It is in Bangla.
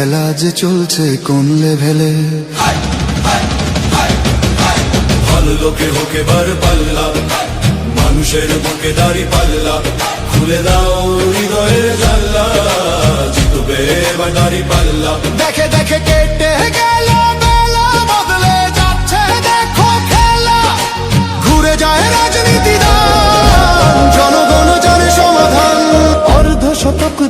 খেলা যে চলছে কোন লেভেলে? ভালো লোকে হোকে বার পাল্লা মানুষের বুকে দাড়ি পাল্লা খুলে দাও হৃদয়ের জাল্লা জিতবে এবার দাড়ি পাল্লা দেখে দেখে কেটে গেল বেলা বদলে যাচ্ছে দেখো খেলা। ঘুরে যায় রাজনীতি